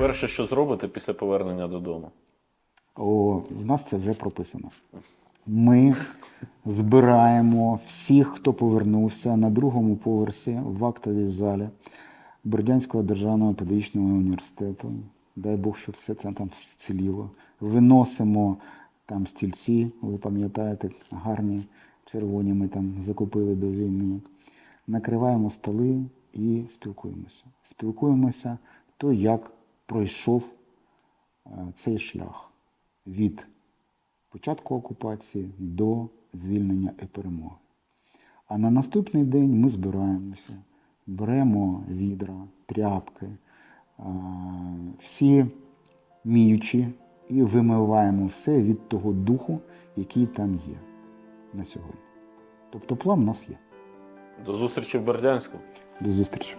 Перше, що зробите після повернення додому. О, у нас це вже прописано. Ми збираємо всіх, хто повернувся на другому поверсі в актовій залі Бердянського державного педагогічного університету. Дай Бог, щоб все це там зціліло. Виносимо там стільці, ви пам'ятаєте, гарні червоні ми там закупили до війни. Накриваємо столи і спілкуємося. Спілкуємося, то як пройшов е, цей шлях від початку окупації до звільнення і перемоги. А на наступний день ми збираємося, беремо відра, тряпки, всі міючі і вимиваємо все від того духу, який там є на сьогодні. Тобто план у нас є. До зустрічі в Бердянську. До зустрічі.